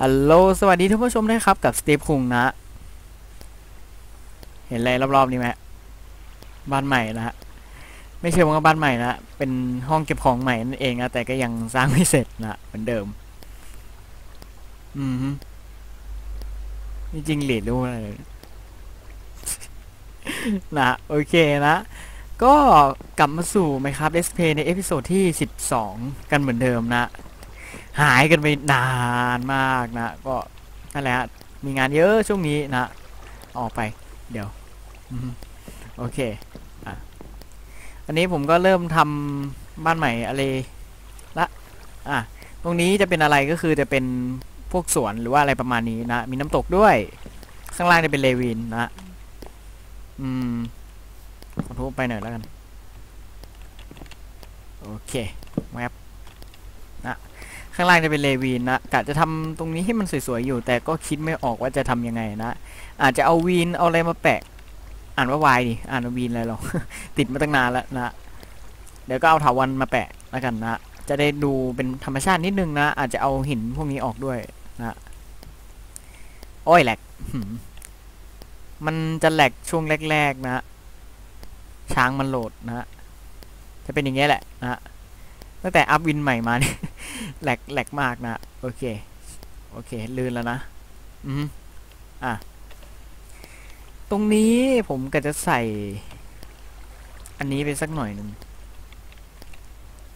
ฮัลโหล สวัสดีท่านผู้ชมนะครับ กับสตีฟคุงนะ เห็นอะไรรอบๆ นี้ไหมบ้านใหม่นะฮะ ไม่เชื่อว่าบ้านใหม่นะ เป็นห้องเก็บของใหม่นั่นเองนะ แต่ก็ยังสร้างไม่เสร็จนะ เหมือนเดิม อืมนี่จริงเหลีดรู้อะไรเลยนะ โอเคนะ ก็กลับมาสู่ไหมครับ Let's Play ในเอพิโซดที่ 12 กันเหมือนเดิมนะ หายกันไปนานมากนะ ก็นั่นแหละฮะมีงานเยอะช่วงนี้นะ ออกไปเดี๋ยวโอเคอะอันนี้ผมก็เริ่มทำบ้านใหม่อะไรละอะตรงนี้จะเป็นอะไรก็คือจะเป็นพวกสวนหรือว่าอะไรประมาณนี้นะ มีน้ำตกด้วย ข้างล่างจะเป็นเลวินนะอืมขอทุบไปหน่อยแล้วกัน โอเคแวบนะ ข้างล่างจะเป็นเลวีนนะกะจะทำตรงนี้ให้มันสวยๆอยู่ แต่ก็คิดไม่ออกว่าจะทำยังไงนะ อาจจะเอาวีนเอาอะไรมาแปะ อ่านว่าวายดิอ่านว่าวีนอะไรหรอกติดมาตั้งนานแล้วนะเดี๋ยวก็เอาถาวันมาแปะแล้วกันนะ จะได้ดูเป็นธรรมชาตินิดนึงนะ อาจจะเอาหินพวกนี้ออกด้วยนะโอ้ยแหลกมันจะแหลกช่วงแรก ๆ นะ ช้างมันโหลดนะ จะเป็นอย่างเงี้ยแหละนะ ตั้งแต่อัพวินใหม่มาเนี่ยแหลกแหลกมากนะ โอเค โอเค ลื่นแล้วนะ อืมอะ ตรงนี้ผมก็จะใส่ อันนี้ไปสักหน่อยหนึ่ง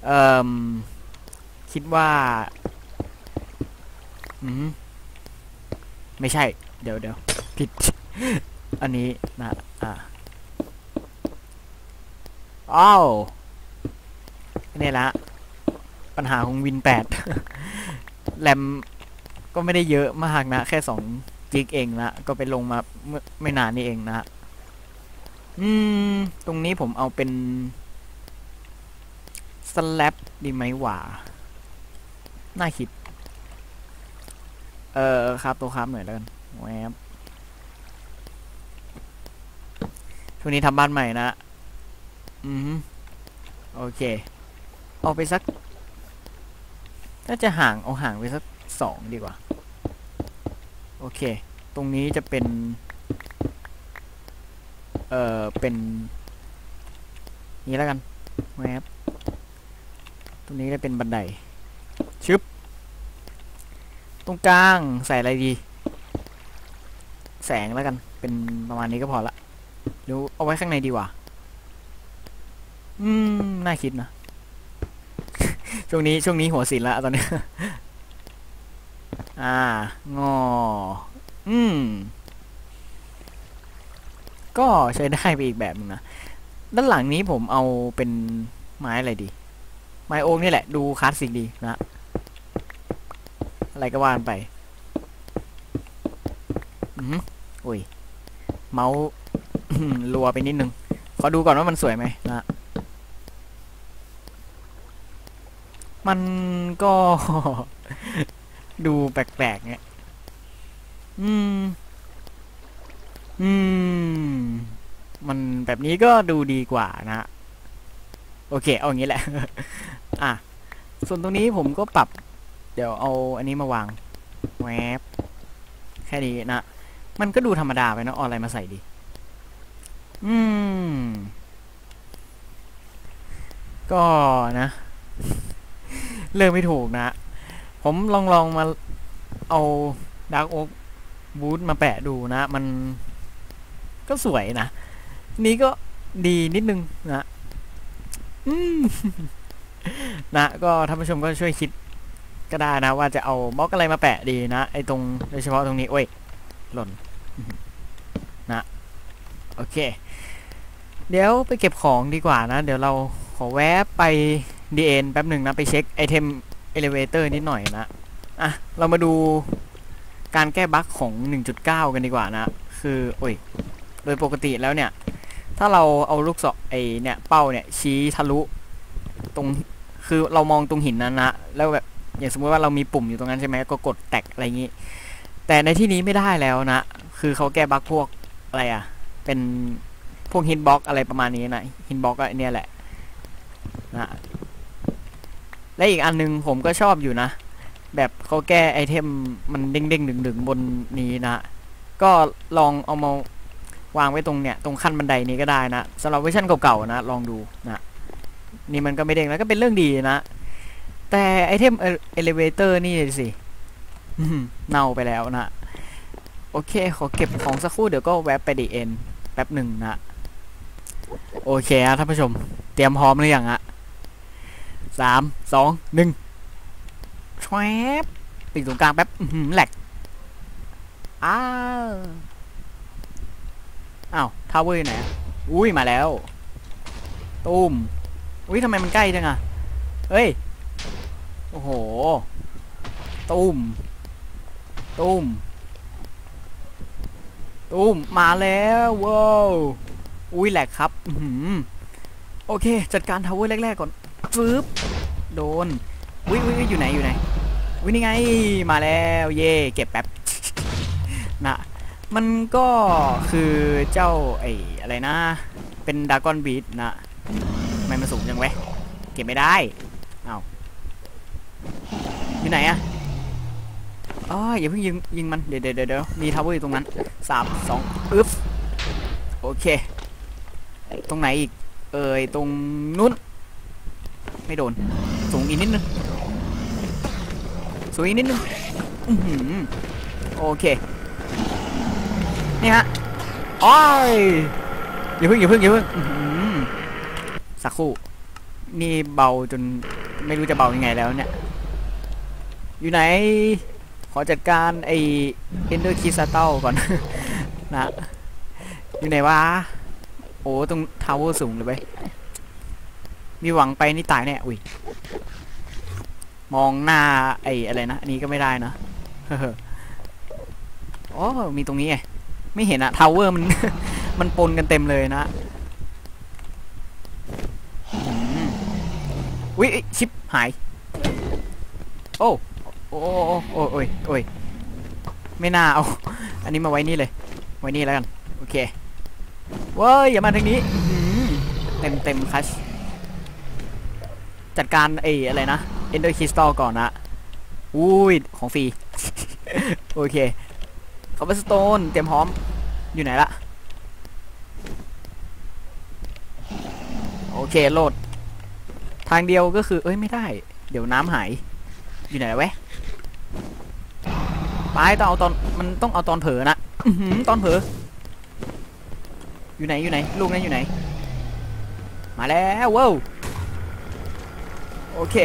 เอ่อคิดว่า อืมไม่ใช่ เดี๋ยวเดี๋ยวผิด อันนี้นะ อะอ้าวนี่ละ ปัญหาของวินแปดแรมก็ไม่ได้เยอะมากนะ แค่สองจิกเองนะก็ไปลงมาเมื่อไม่นานนี่เองนะอืม ตรงนี้ผมเอาเป็นสแลปดีไหมหว่า น่าคิด เออครับตัวครับหน่อยแล้วกันแวบช่วงนี้ทำบ้านใหม่นะ อืมโอเค เอาไปสัก น่าจะห่างเอาห่างไปสักสองดีกว่า โอเค ตรงนี้จะเป็น เอ่อ เป็น นี้แล้วกันแวบตรงนี้จะเป็นบันได ชึบ ตรงกลางใส่อะไรดี แสงแล้วกัน เป็นประมาณนี้ก็พอละหรือเอาไว้ข้างในดีกว่า อืม น่าคิดนะ ช่วงนี้ช่วงนี้หัวศิลละตอนนี้ อ่างอ อืม ก็ใช้ได้ไปอีกแบบหนึงนะ ด้านหลังนี้ผมเอาเป็นไม้อะไรดี ไม้โอ๊กนี่แหละ ดูคลาสสิกดีนะ อะไรก็ว่านไป อืมอุ้ย เมาส์รัวไปนิดนึง ขอดูก่อนว่ามันสวยไหมนะ มันก็ ดูแปลกๆเนี่ยอืม อืม มันแบบนี้ก็ดูดีกว่านะ โอเค เอาอย่างนี้แหละ อะ ส่วนตรงนี้ผมก็ปรับ เดี๋ยวเอาอันนี้มาวางแวบแค่นี้นะ มันก็ดูธรรมดาไปนะเอาอะไรมาใส่ดี อืม ก็นะ เลือกไม่ถูกนะ ผมลองลองมาเอาดาร์กโอ๊กบูทมาแปะดูนะ มันก็สวยนะ นี้ก็ดีนิดนึงนะอืมนะ ก็ท่านผู้ชมก็ช่วยคิดก็ได้นะ ว่าจะเอาบล็อกอะไรมาแปะดีนะ ไอตรงโดยเฉพาะตรงนี้ โอ้ย หล่นนะ โอเค เดี๋ยวไปเก็บของดีกว่านะ เดี๋ยวเราขอแวะไป DN แป๊บหนึ่งนะ ไปเช็คไอเทมเอลิเวเตอร์นิดหน่อยนะ อะ เรามาดูการแก้บั๊กของ 1.9 กันดีกว่านะ คือโอ้ย โดยปกติแล้วเนี่ย ถ้าเราเอาลูกศรไอเนี่ยเป้าเนี่ยชี้ทะลุตรงคือเรามองตรงหินนั้นนะแล้วแบบอย่างสมมติว่าเรามีปุ่มอยู่ตรงนั้นใช่ไหมก็กดแตกอะไรอย่างนี้ แต่ในที่นี้ไม่ได้แล้วนะ คือเขาแก้บั๊กพวกอะไรอะ เป็นพวกฮิตบ็อกอะไรประมาณนี้นะฮิตบ็อกก็เนี่ยแหละนะ และอีกอันนึงผมก็ชอบอยู่นะ แบบเขาแก้ไอเทมมันเด้งๆดึงๆบนนี้นะ ก็ลองเอามาวางไว้ตรงเนี่ยตรงขั้นบันไดนี้ก็ได้นะสำหรับเวอร์ชันเก่าๆนะ ลองดูนะนี่มันก็ไม่เด้งแล้วก็เป็นเรื่องดีนะ แต่ไอเทมเอลิเวเตอร์นี่สิเน่าไปแล้วนะ โอเค ขอเก็บของสักครู่เดี๋ยวก็แวบไปดีเอ็นแป๊บหนึ่งนะ โอเคฮะท่านผู้ชม เตรียมพร้อมหรือยังอะ สามสองหนึ่งแชวบติดตรงกลางแป๊บอื้อหือแหลกอ้าวอ้าวทาวเวอร์ไหนอุ้ยมาแล้วตูมอุ้ยทำไมมันใกล้จังอะเฮ้ย โอ้โหตูมตูมตูมมาแล้วว้าวอุ้ยแหลกครับอือหือโอเค จัดการทาวเวอร์แรก ๆ ก่อน ฟืบโดนอุ้ยอุ้ยอยู่ไหนอยู่ไหนอุ้ยนี่ไงมาแล้วเย่เก็บแป๊บนะมันก็คือเจ้าไอ้อะไรนะ เป็นดากอนบีทนะไมมันสูงจังเว้ยเก็บไม่ได้เอาอยู่ไหนอะอ๋ออย่าเพิ่งยิงยิงมันเดี๋ยวเดี๋ยวเดี๋ยวมีทาวเวอร์อยู่ตรงนั้นสามสองอึ๊บโอเค ตรงไหนอีก เอ่ยตรงนู้น ไม่โดน สูงอีกนิดนึง สูงอีกนิดนึงโอเค นี่ฮะอ้อยอย่าเพิ่งอย่าเพิ่งอย่าเพิ่งสักครู่ นี่เบาจนไม่รู้จะเบายังไงแล้วเนี่ย อยู่ไหน ขอจัดการไอเอนเดอร์คิสเตลก่อนนะ อยู่ไหนวะ โอ้ตรงทาวเวอร์สูงเลยไป มีหวังไปนี่ตายแน่อุ้ยมองหน้าไอ้อะไรนะอันนี้ก็ไม่ได้นะอ๋อมีตรงนี้ไงไม่เห็นอะทาวเวอร์มัน มันปนกันเต็มเลยนะอืมอุ้ยชิปหาย โอ้โอ้โอ้โอ้ยโอ้ยไม่น่าเอา อันนี้มาไว้นี่เลย ไว้นี่แล้วกัน โอเคเว้ยอย่ามาทางนี้เต็มเต็มคัช จัดการไอ้อะไรนะ Ender Crystal ก่อนนะอุ้ยของฟรี โอเคคาร์บอนสโตนเตรียมพร้อมอยู่ไหนละโอเคโหลด ทางเดียวก็คือเอ้ยไม่ได้ เดี๋ยวน้ำหาย อยู่ไหนละเว้ยไปต้องเอาตอนมันต้องเอาตอนเผลอนะอตอนเผลออยู่ไหนอยู่ไหน ลูกนั้นอยู่ไหน มาแล้วว้าว โอเค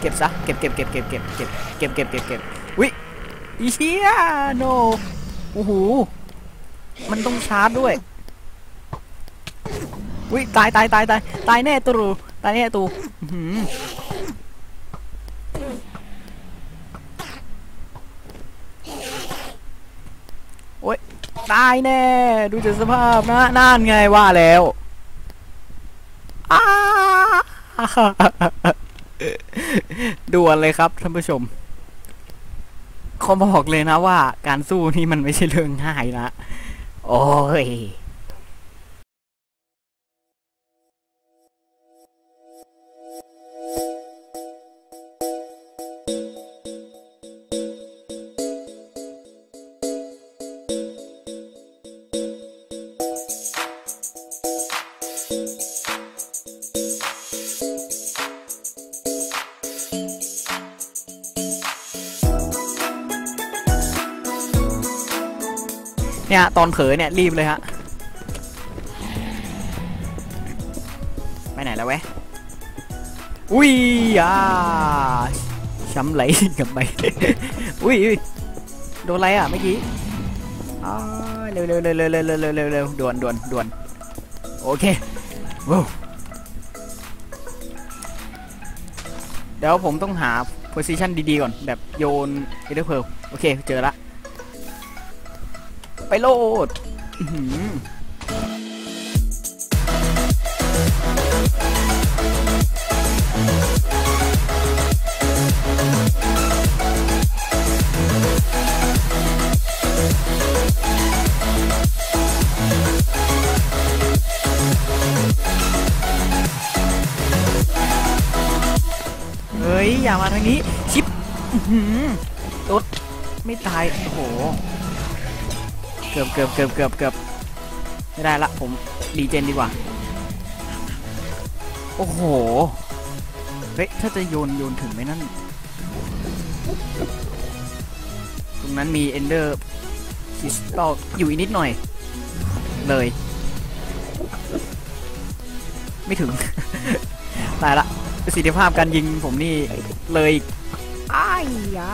เก็บซะ เก็บเก็บเก็บเก็บเก็บเก็บเก็บเก็บเก็บเก็บวิอีเชียโนโอ้โหมันต้องชาร์จด้วยวิตายตายตายตายตายแน่ตูตายแน่ตูอื้อหือโอ้ยตายแน่ ดูจากสภาพนะน่านไงว่าแล้วอ้า ด่วนเลยครับท่านผู้ชมขอบอกเลยนะว่าการสู้นี่มันไม่ใช่เรื่องง่ายนะ โอ้ย เนี่ยตอนเผลอเนี่ยรีบเลยฮะไปไหนแล้วเว้ยอุ้ยอ่าช้ำไหลกับไปอุ้ยโดนอะไรอะเมื่อกี้เร็วเร็วเร็วเร็วเร็วเร็วเร็วเร็วด่วนด่วนด่วนโอเคว้าวเดี๋ยวผมต้องหา position ดีๆก่อนแบบโยนเอเดอร์เพลโอเคเจอละ ไปโลดอื้อหือเฮ้ย อย่ามาทางนี้ ชิปรถไม่ตาย โอ้โห เกือบเกือบเกือบเกือบเกือบไม่ได้ละผมดีเจนดีกว่า โอ้โห เฮ้ย ถ้าจะโยนโยนถึงไหมนั่น ตรงนั้นมีเอนเดอร์คริสตัลอยู่อีกนิดหน่อย เลย ไม่ถึง ตายละประสิทธิภาพการยิงผมนี่เลยอ้ายยา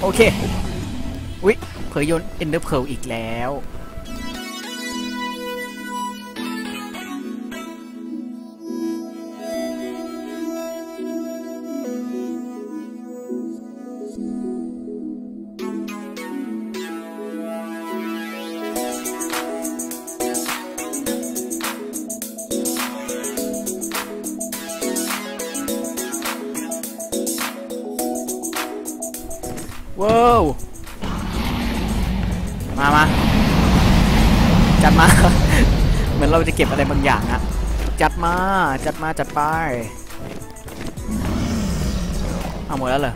โอเค อุ๊ย เผยโยนเอ็นเดอร์เพลอีกแล้ว จะเก็บอะไรบางอย่างอะจัดมา จัดมา จัดไป เอาหมดแล้วเหรอ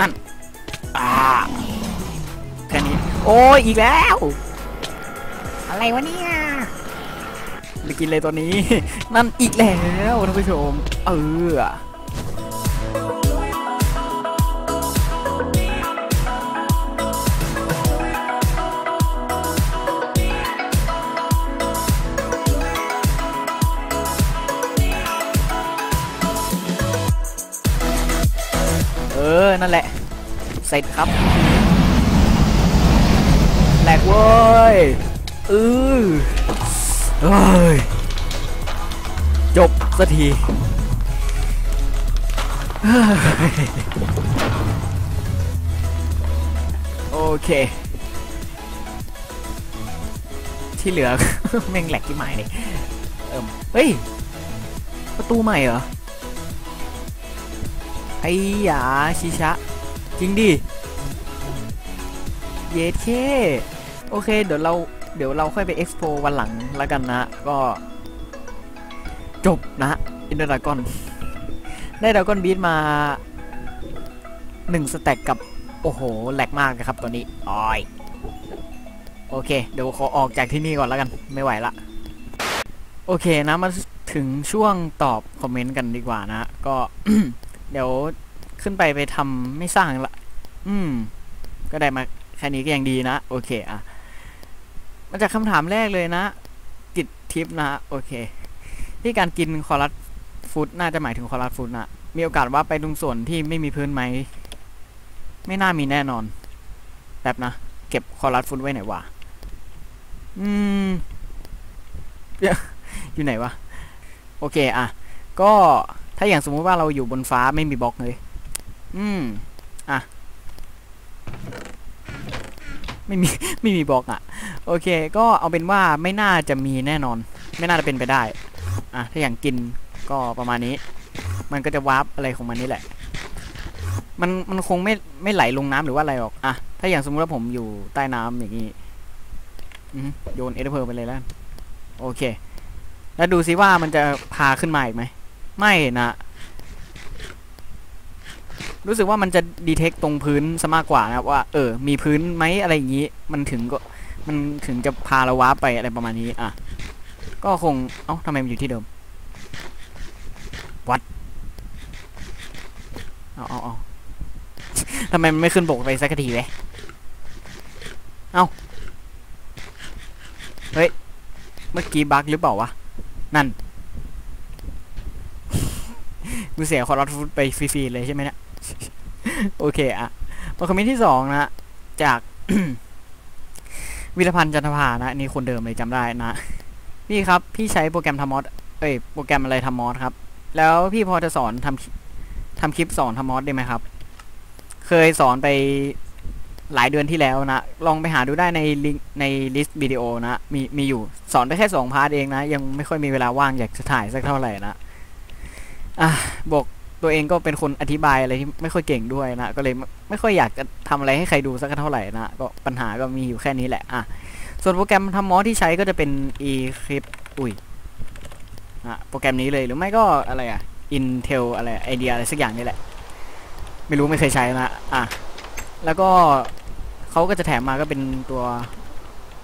นั่น อ่า แค่นี้ โอ้ย อีกแล้ว อะไรวะเนี่ยไปกินเลยตัวนี้ นั่นอีกแล้วท่านผู้ชม เออ อนั่นแหละเสร็จครับแหลกเว้ยเออเอ้ยจบสักทีโอเค ที่เหลือ แม่งแหลกที่หมายเลยเอิมเฮ้ย ประตูใหม่เหรอ ไอ้หยาชิชะ จริงดิ เยสเคโอเค เดี๋ยวเรา เดี๋ยวเราค่อยไปเอ็กซ์โปวันหลังแล้วกันนะ ก็ จบนะอินเดอร์ดากอน ได้ดากอนบีทมาหนึ่งสแต็กกับ โอ้โหแหลกมากนะครับตัวนี้อ้อยโอเค เดี๋ยวขอออกจากที่นี่ก่อนแล้วกัน ไม่ไหวละ โอเคนะมาถึงช่วงตอบคอมเมนต์กันดีกว่านะ ก็ เดี๋ยวขึ้นไปไปทำไม่สร้างละ อืม ก็ได้มาแค่นี้ก็ยังดีนะ โอเคอะ มาจากคำถามแรกเลยนะติดทิปนะ โอเค ที่การกินคอรัสฟู้ดน่าจะหมายถึงคอรัสฟู้ดนะมีโอกาสว่าไปตรงส่วนที่ไม่มีพื้นไหม ไม่น่ามีแน่นอน แบบนะ เก็บคอรัสฟู้ดไว้ไหนวะ อืม อยู่ไหนวะ โอเค อะ ก็ ถ้าอย่างสมมุติว่าเราอยู่บนฟ้าไม่มีบล็อกเลย อืม อะ ไม่มี ไม่มีบล็อกอะ โอเค ก็เอาเป็นว่าไม่น่าจะมีแน่นอน ไม่น่าจะเป็นไปได้ อะ ถ้าอย่างกินก็ประมาณนี้ มันก็จะวาร์ปอะไรของมันนี่แหละ มัน มันคงไม่ ไม่ไหลลงน้ำหรือว่าอะไรหรอก อะ ถ้าอย่างสมมติว่าผมอยู่ใต้น้ำอย่างนี้อืมโยนเอเดอร์เพลไปเลยแล้ว โอเค แล้วดูซิว่ามันจะพาขึ้นมาอีกไหม ไม่นะ รู้สึกว่ามันจะดีเทคตรงพื้นซะมากกว่านะครับว่า เออ มีพื้นไหมอะไรอย่างนี้ มันถึงก็ มันถึงจะพาเราว้าไปอะไรประมาณนี้ อะ ก็คง เอ้าทำไมมันอยู่ที่เดิม วัด เอาเอาเอาทำไมมันไม่ขึ้นบกไปสักทีเลยเอ้าเฮ้ย เมื่อกี้บั๊กหรือเปล่าวะ นั่น กูเสียคอร์รัสฟุตไปฟรีๆเลยใช่ไหมเนี่ยโอเคอะมาคอมเมนต์ที่สองนะ จาก วิรพันธ์จันทภานะ นี่คนเดิมเลยจำได้นะ พี่ครับ พี่ใช้โปรแกรมทำมอสเอ้ยโปรแกรมอะไรทำมอสครับ แล้วพี่พอจะสอนทำทำคลิปสอนทำมอสได้ไหมครับ เคยสอนไปหลายเดือนที่แล้วนะ ลองไปหาดูได้ในลิงก์ในลิสต์วิดีโอนะ มีมีอยู่ สอนได้แค่สองพาร์ทเองนะ ยังไม่ค่อยมีเวลาว่างอยากจะถ่ายสักเท่าไหร่นะ อะบอกตัวเองก็เป็นคนอธิบายอะไรที่ไม่ค่อยเก่งด้วยนะ ก็เลยไม่ไม่ค่อยอยากจะทำอะไรให้ใครดูสักเท่าไหร่นะก็ปัญหาก็มีอยู่แค่นี้แหละอะส่วนโปรแกรมทำมอสที่ใช้ก็จะเป็น e c l i p อุ้ยนะโปรแกรมนี้เลยหรือไม่ก็อะไรอะ Intel อะไรไอเดียอะไรสักอย่างนี่แหละ ไม่รู้ไม่เคยใช้นะอะแล้วก็เขาก็จะแถมมาก็เป็นตัว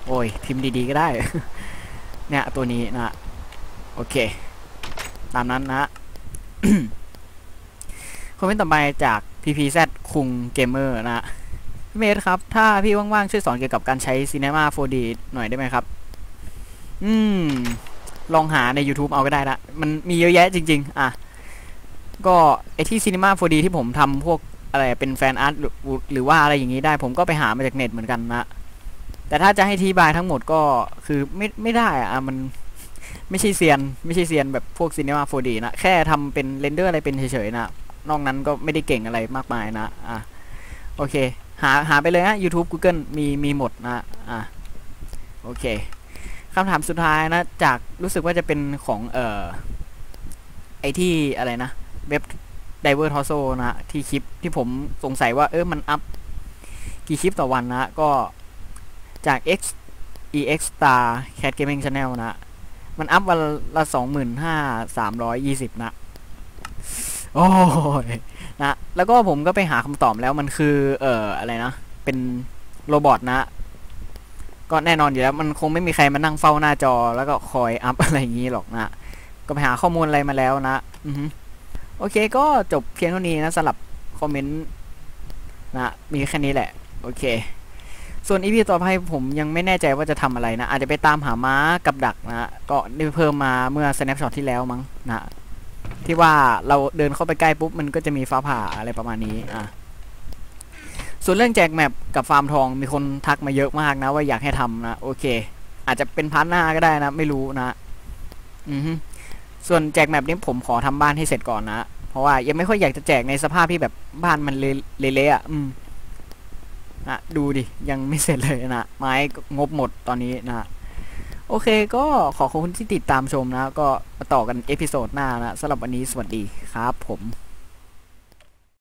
โอ้ยพิมพ์ดีๆก็ได้ เนี่ยตัวนี้นะ โอเค ตามนั้นนะ คอมเมนต์ต่อไปจาก PPZ คุงเกมเมอร์นะพี่เมธครับ ถ้าพี่ว่างๆ ช่วยสอนเกี่ยวกับการใช้ Cinema 4D หน่อยได้ไหมครับ อืม ลองหาใน YouTube เอาก็ได้ละ มันมีเยอะแยะจริง ๆ อะ ก็ไอที่ Cinema 4D ที่ผมทำพวกอะไรเป็นแฟนอาร์ตหรือหรือว่าอะไรอย่างนี้ได้ ผมก็ไปหามาจากเน็ตเหมือนกันนะ แต่ถ้าจะให้ทีบายทั้งหมดก็คือไม่ไม่ได้อะมัน ไม่ใช่เซียน ไม่ใช่เซียนแบบพวก Cinema 4D นะ แค่ทำเป็นเรนเดอร์อะไรเป็นเฉยๆนะ นอกนั้นก็ไม่ได้เก่งอะไรมากมายนะ อะ โอเค หาหาไปเลยนะ YouTube Google มีมีหมดนะ อะ โอเคคำถามสุดท้ายนะ จากรู้สึกว่าจะเป็นของเอ่อไอที่อะไรนะ เว็บ Diver Torso นะที่คลิปที่ผมสงสัยว่า เออมันอัพกี่คลิปต่อวันนะ ก็จาก X EX Star Cat Gaming Channel นะ มันอัพวันละสองหมื่นห้าสามร้อยยี่สิบนะ โอ้ยนะ แล้วก็ผมก็ไปหาคำตอบแล้วมันคือ เอ่อ อะไรนะ เป็นโรบอทนะ ก็แน่นอนอยู่แล้ว มันคงไม่มีใครมานั่งเฝ้าหน้าจอ แล้วก็คอยอัพอะไรอย่างนี้หรอกนะ ก็ไปหาข้อมูลอะไรมาแล้วนะ อือโอเค ก็จบเพียงเท่านี้นะสำหรับคอมเมนต์นะ มีแค่นี้แหละ โอเค ส่วนอีพีต่อไปผมยังไม่แน่ใจว่าจะทำอะไรนะ อาจจะไปตามหาม้ากับดักนะก็ได้เพิ่มมาเมื่อ snapshot ที่แล้วมั้งนะที่ว่าเราเดินเข้าไปใกล้ปุ๊บมันก็จะมีฟ้าผ่าอะไรประมาณนี้อะส่วนเรื่องแจกแมปกับฟาร์มทองมีคนทักมาเยอะมากนะ ว่าอยากให้ทำนะโอเค อาจจะเป็นพาร์ทหน้าก็ได้นะ ไม่รู้นะ อือส่วนแจกแมปนี้ผมขอทำบ้านให้เสร็จก่อนนะ เพราะว่ายังไม่ค่อยอยากจะแจกในสภาพที่แบบบ้านมันเละๆอะอืม นะดูดิ ยังไม่เสร็จเลยนะ ไม้งบหมดตอนนี้นะ โอเคก็ขอขอบคุณที่ติดตามชมนะ ก็มาต่อกันเอพิโซดหน้านะสำหรับวันนี้สวัสดีครับผม